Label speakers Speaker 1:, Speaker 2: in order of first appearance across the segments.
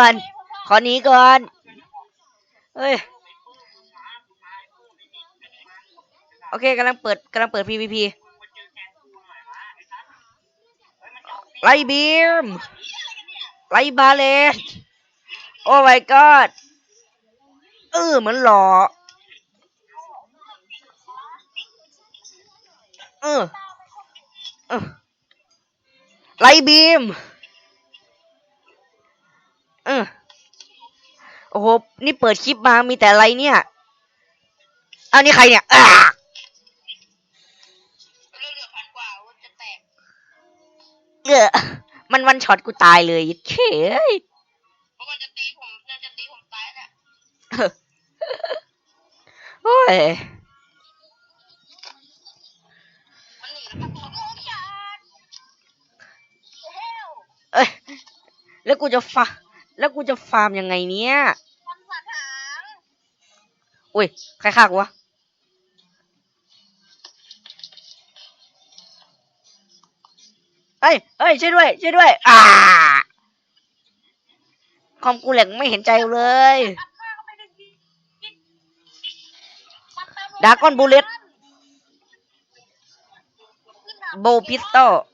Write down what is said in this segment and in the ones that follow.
Speaker 1: ก่อน ขอหนีก่อน เฮ้ย โอเคกำลังเปิดกำลังเปิด PVP ไล่บีม ไล่บาเลตโอ้ my god เออเหมือนหลอเออเออไล่บีม โอ้โห นี่เปิดคลิปมามีแต่อะไรเนี่ยอ้าวนี่ใครเนี่ยอ่า
Speaker 2: เลือดเหลือพันกว่าว่าจะแตก
Speaker 1: เออมันวันช็อตกูตายเลยเฉย
Speaker 2: เพราะมันจะตีผมมันจะตีผมตายเนี่ย
Speaker 1: โอ้ย
Speaker 2: มันหนีแล้วมันตัวโอ้ยาเฮล
Speaker 1: เอ้ยแล้วกูจะฟา แล้วกูจะฟาร์มยังไงเนี่ย
Speaker 2: มันสัตว์หาง
Speaker 1: อุ้ย ใครฆ่ากูวะ เอ้ยเอ้ย ช่วยด้วย ช่วยด้วย อ่า คอมกูแหลกไม่เห็นใจเลย
Speaker 2: อัดหน้าเข้าไปในดินมันเติมลม
Speaker 1: ดากอนบูเลต
Speaker 2: ขึ้นดา
Speaker 1: โบพิสโตล
Speaker 2: อัน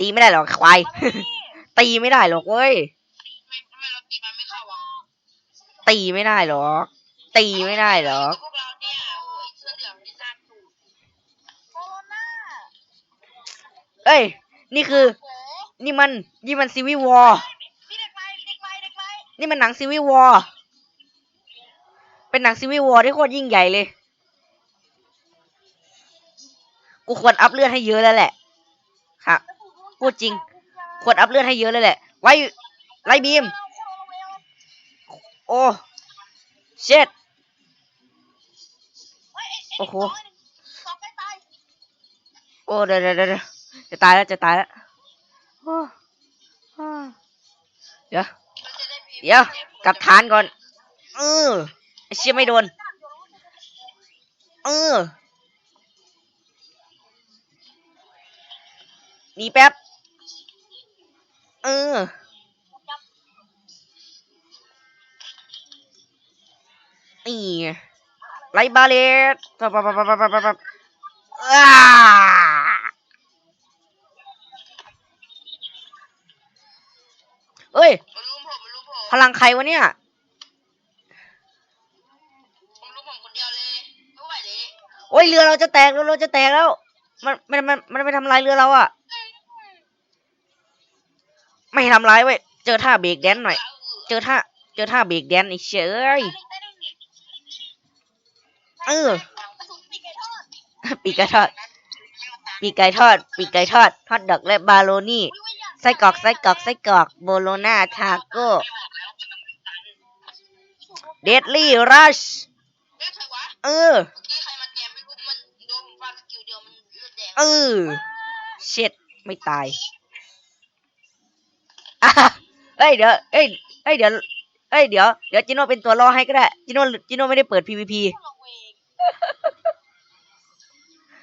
Speaker 1: ตีไม่ได้หรอกควาย ตีไม่ได้หรอกเว้ย
Speaker 2: ตีไม่
Speaker 1: ได้หรอก ตีไม่ได้หรอก
Speaker 2: เอ้ย นี่
Speaker 1: คือ นี่มัน นี่มันซีวิวอร์นี่มันหนังซีวิวอร์เป็นหนังซีวิวอร์ที่โคตรยิ่งใหญ่เลย กูควรอัพเลือดให้เยอะแล้วแหละ ครับ พูดจริง ควรอัพเลือดให้เยอะเลยแหละ ไว้ไล่บีม โอ้เช็ดโอ้โหโอ้เดี๋ยวเดี๋ยวเดี๋ยวจะตายแล้วจะตายแล้วโอ้อเดี๋ยวเดี๋ยวกลับฐานก่อน เออไอเชี่ยไม่โดน เออหนีแป๊บ เออ นี่ไงไล่บาเลตปั๊บปั๊บปั๊บปั๊บปั๊บปั๊บอ้าเอ้ย
Speaker 2: มันรู้ผมมันรู้ผม
Speaker 1: พลังใครวะเนี่ย
Speaker 2: ผมรู้ผมคนเดียวเลยไม่ไหวเลย
Speaker 1: โอ้ยเรือเราจะแตกเรือเราจะแตกแล้ว มันมันมันมันไปทำลายเรือเราอะ ไม่ทำร้ายเว้ย เจอท่าเบรกแดนหน่อย เจอท่า เจอท่าเบรกแดนอ้เชยเอ้ยเออ ปีกไก่ทอด ปีกไก่ทอด ปีกไก่ทอด ทอดดอกและบาโลนี่ ไส้กรอก ไส้กรอก ไส้กรอก โบโลนาทาโก้เดดลี่รัชเออ
Speaker 2: เออ
Speaker 1: เช็ด ไม่ตาย เอ้ยเดี๋ยวเอ้ยเอ้ยเดี๋ยวเอ้ยเดี๋ยวเดี๋ยวจิโน่เป็นตัวล่อให้ก็ได้จิโน่จิโน่ไม่ได้เปิด PVP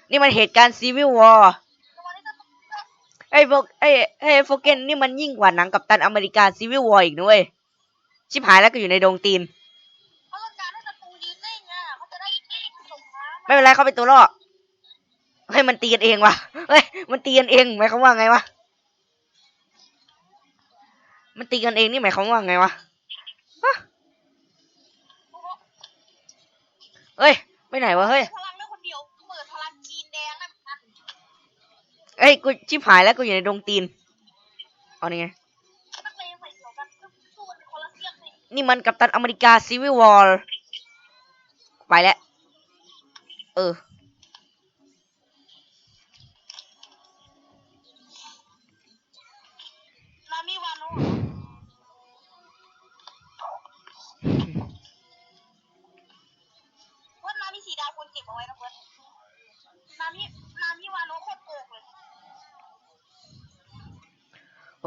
Speaker 1: นี่มันเหตุการณ์ซีวิววอร์ไอ้พวกไอ้ไอ้โฟเกนนี่มันยิ่งกว่าหนังกับตันอเมริกาซีวิววอร์อีกนะเว้ยชิบหายแล้วก็อยู่ในดงตีน
Speaker 2: เต้องการให้ศัตรูยืนไม
Speaker 1: ไม่เป็นไรเขาเป็นตัวล่อเฮ้ยมันตีกันเองวะเฮ้ยมันตีกันเองหมายความว่าไงวะ มันตีกันเองนี่หมายความว่าไงวะฮะเฮ้ยไปไหนวะเฮ้ย
Speaker 2: พลังได้คนเดียวเปิดพลังจีนแดงนะมัน
Speaker 1: เอ้ยกูชิบหายแล้วกูอยู่ในดงตีนเอานี่ไง
Speaker 2: นักเลงใส่เดียวกันสู้กันคนละเรื่องเลย
Speaker 1: นี่มันกัปตันอเมริกาซีวิววอร์ไปแล้วเออ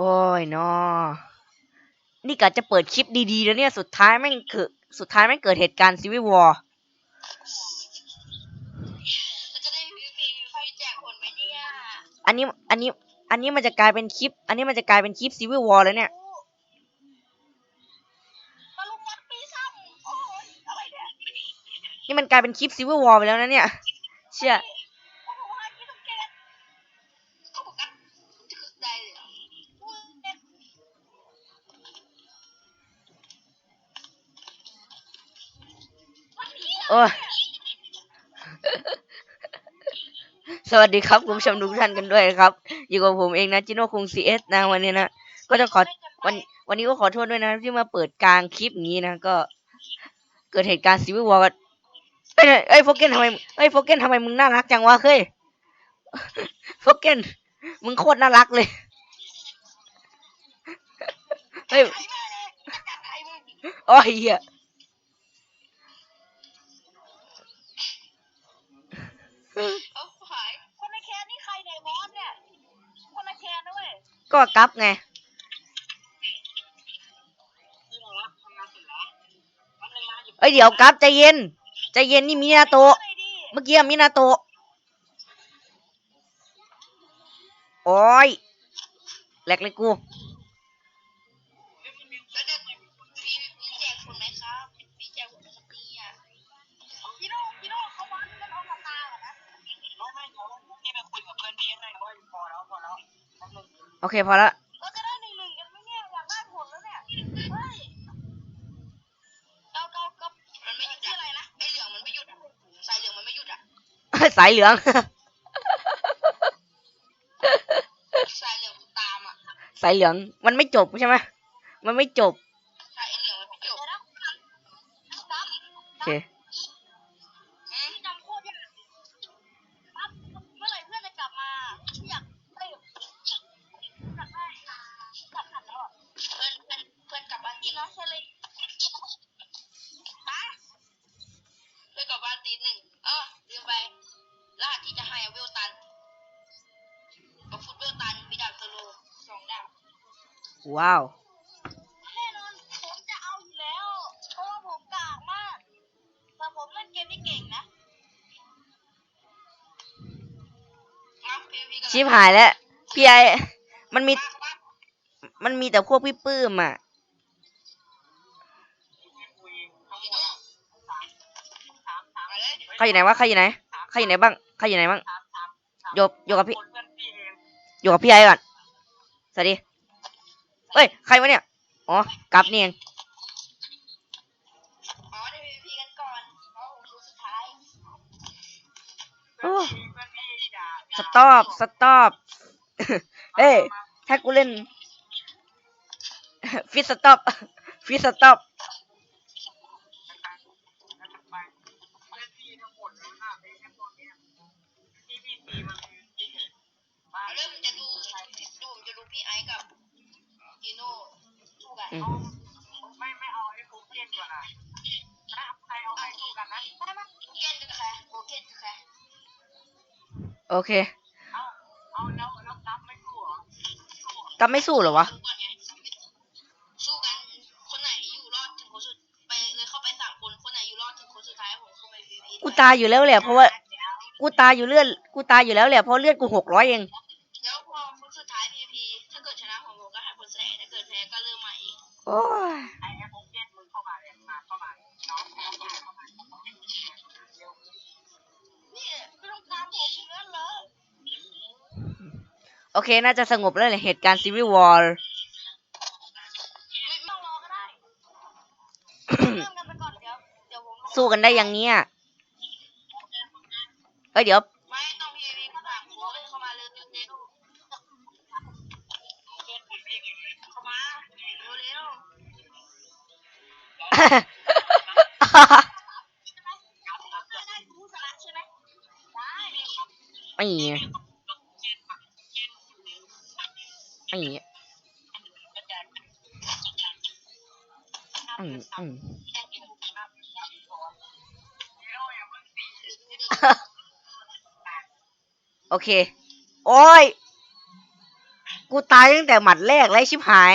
Speaker 2: โอ้
Speaker 1: ยนอนี่กะจะเปิดคลิปดีๆแล้วเนี่ย สุดท้ายแม่งเกิดสุดท้ายแม่งเกิดเหตุการณ์ซีวิววอร์
Speaker 2: จะได้มีฟรีไฟแจกคนไหมเนี่ย
Speaker 1: อันนี้ อันนี้ อันนี้มันจะกลายเป็นคลิป อันนี้มันจะกลายเป็นคลิปซีวิววอลแล้วเนี่ย
Speaker 2: ตะลุมวัดปีซ้ำโอ้ยอะไรเนี่ย
Speaker 1: นี่มันกลายเป็นคลิปซีวิววอลไปแล้วนะเนี่ย เชื่อ
Speaker 2: โอ้ โอ้ย
Speaker 1: สวัสดีครับคุณผู้ชมทุกท่านกันด้วยนะครับ อยู่กับผมเองนะจิโน่คุงซีเอสนะวันนี้นะก็จะขอวันวันนี้ก็ขอโทษด้วยนะที่มาเปิดกลางคลิปอย่างนี้นะก็ เกิดเหตุการณ์ซีวิววอลเอ้ยเอ้ยโฟเกนทำไมเอ้ยโฟเกนทำไมมึงน่ารักจังวะเฮ้ยโฟเกนมึงโคตรน่ารักเลยเฮ้ย
Speaker 2: ใครมาเลยจัดใครมึง
Speaker 1: โอ้ยเหี้ย
Speaker 2: เอาหายคนในแคนนี่ใครในวอสเนี่ย คนในแคนนะเว้ย
Speaker 1: ก็กลับไง เอ้ยเดี๋ยวกลับใจเย็น ใจเย็นนี่มินาโตะ
Speaker 2: อะไรดิ
Speaker 1: เมื่อกี้มินาโตะ โอ้ยแหลกเลยกู โอเคพอละ
Speaker 2: เราจะได้หนึ่งหนึ่งกันไหมเนี่ยอยากได้ผลแล้วเนี่ยเฮ้ยเก้าเก้าเก้ามันไม่หยุดอะไรนะไอเหลืองมันไม่หยุดอะสายเหลืองมันไม่หยุดอะ
Speaker 1: สายเหลือง
Speaker 2: สายเหลืองตามอะ
Speaker 1: สายเหลืองมันไม่จบใช่ไหมมันไม่จบ
Speaker 2: สายเหลืองมันไม่หยุด
Speaker 1: โอเค
Speaker 2: ว้าวแน่นอนผมจะเอาอยู่แล้ว เพราะว่าผมกากมาก แต่ผมเล่นเกมนี่เก่งนะ
Speaker 1: ชิบหายแล้วพี่ไอมันมีมันมีแต่พวกพี่ปื้มอะ ใครอยู่ไหนวะใครอยู่ไหนใครอยู่ไหนบ้างใครอยู่ไหนบ้างโยบโยกับพี่โยกับพี่ไอก่อนสวัสดี เอ้ย ใครวะเนี่ย อ๋อ กลับนี่เอง
Speaker 2: อ๋อได้ PVP กันก่อนเพราะผมรู้สุดท้าย
Speaker 1: โอ้ สต็อป สต็อปเฮ้ย ถ้ากูเล่น ฟิตสต็อป ฟิตสต็อป
Speaker 2: กิโน่สู้กัน
Speaker 1: อืม
Speaker 2: ไม่ไม่เอาไอ้โคเกนก่อนนะถ้าใครเอาไอ้สู้กันนะไม่ไม่โคเกนคือใครโคเกนคือใคร
Speaker 1: โอเค
Speaker 2: เอาเอาแล้วแล้วนับไม่สู้เหรอ
Speaker 1: กลับไม่สู้เหรอวะ
Speaker 2: สู้กันไงสู้กันคนไหนอยู่รอดถึงคนสุดไปเลยเข้าไปสามคนคนไหนอยู่รอดถึงคนสุดท้ายผมเข้าไป PVP
Speaker 1: กูตายอยู่แล้วแหละเพราะว่ากูตายอยู่เลือดกูตายอยู่แล้วแหละเพราะเลือดกูหกร้อยเอง
Speaker 2: แล้วพอคนสุดท้าย PVP ถ้าเกิดชนะผมผมก็ให้คนแสดงถ้าเกิดแพ้ก็เริ่มใหม่อีก
Speaker 1: โอ้ย
Speaker 2: ไอ้แอปโอเกนมึงเข้ามาเลยมาเข้ามาน้องเข้ามาเข้ามานี่ไม่ต้องการผมอย่างนั้นเหรอ
Speaker 1: โอเค น่าจะสงบแล้วแหละเหตุการณ์ซีวิววอล
Speaker 2: ไม่ต้องรอก็ได้เริ่มกันไปก่อนเดี๋ยวเดี๋ยวผม
Speaker 1: สู้กันได้อย่างเนี้ยเอ้ยเดี๋ยว
Speaker 2: ไม่เงี้
Speaker 1: ยไม่เงี้ยอืมอืมโอเค โอ้ย กูตายตั้งแต่หมัดแรกแล้วชิบหาย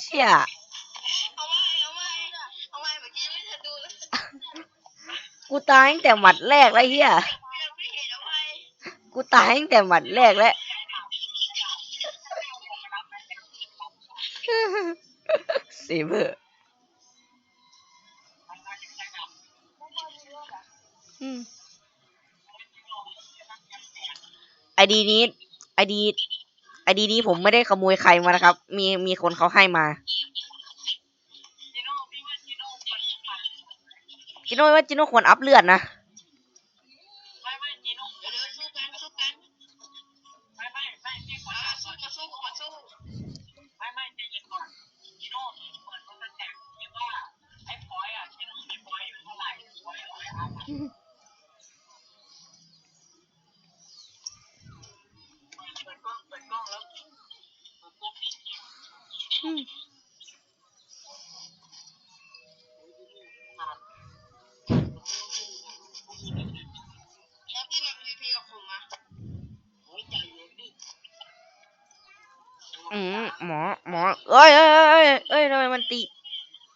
Speaker 1: เชี่ย
Speaker 2: กู
Speaker 1: ตายตั้งแต่หมัดแรกแล้วเฮียกูตายตั้งแต่หมัดแรกแล้วเซเบอร์ไอดีนี้ไอดีไอดีนี้ผมไม่ได้ขโมยใครมานะครับ มีมีคนเขาให้มา จิโน่ว่าจิโน่ควรอัพเลือดนะ
Speaker 3: ไม่ไม่จีโน่เดี๋ยวเดี๋ยวสู้กันสู้กันไม่ไม่ไม่พี่ขอสู้มาสู้มาสู้ไม่ไม่ใจเย็นก่อนจีโน่เปิดตัวแตกคิดว่ไอ้พอยอะจีโน่มีพอยอยู่เท่าไหร่พอยร้อยอัพเปิดกล้องเปิดกล้องแล้วเปิดกล้อง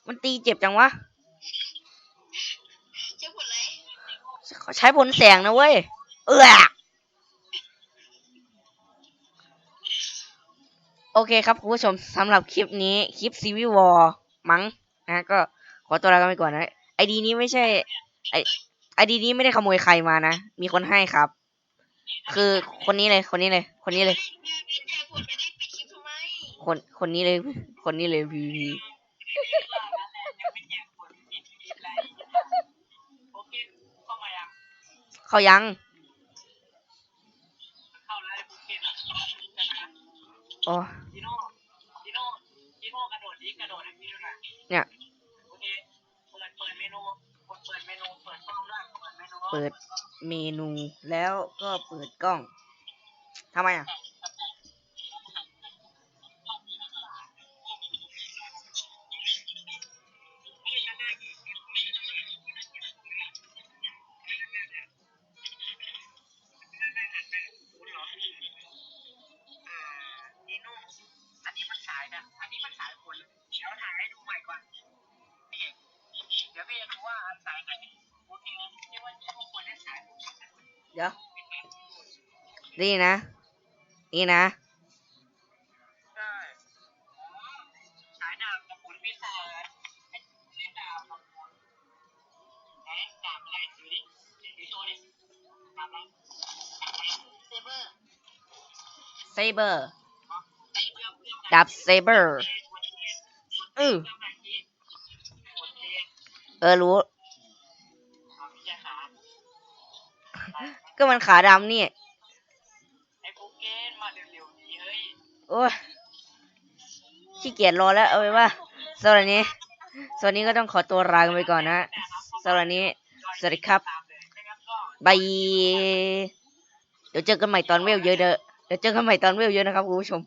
Speaker 3: มัน
Speaker 1: ตีเจ็บจังวะ
Speaker 3: เจ้าผลไร
Speaker 1: ใช้ผลแสงนะเว้ย เออโอเคครับคุณผู้ชมสำหรับคลิปนี้คลิปซีวิวอมั้งนะก็ขอตัวลากันไปก่อนนะไอดีนี้ไม่ใช่ไอไอดีนี้ไม่ได้ขโมยใครมานะ มีคนให้ครับ คือคนนี้เลย คนนี้เลย คนนี้เลย
Speaker 3: พี่แจกผลไปได้ไปคลิปทำไม
Speaker 1: คนคนนี้เลย คนนี้เลยพีพีะโด
Speaker 3: ดให้พี่ด้วยนะ
Speaker 1: เนี่ย
Speaker 3: โอเคเปิดเปิดเมนูกดเปิดเมนูเปิดกล้องด้วยเปิดเมนู
Speaker 1: เปิดเมนูแล้วก็เปิดกล้องทำไมอะ
Speaker 3: นี่นะ นี่นะ ใช่สายดาบกับผลพิศาจเล่นดาบกับผลไหนดาบอะไรดูดิดูโชว์ดิดาบอะไรเซเบอร์
Speaker 1: เซเบอร์ดับเซเบอร์เออเออรู้ ก็มันขาดำนี่ โอ้ยขี้เกียจรอแล้วเอาไว้ว่าสำหรับนี้สวัสดีก็ต้องขอตัวลาไปก่อนนะสำหรับนี้ สวัสดีครับบายเดี๋ยวเจอกันใหม่ตอนเวลเยอะเด้อเดี๋ยวเจอกันใหม่ตอนเวลเยอะนะครับคุณผู้ชม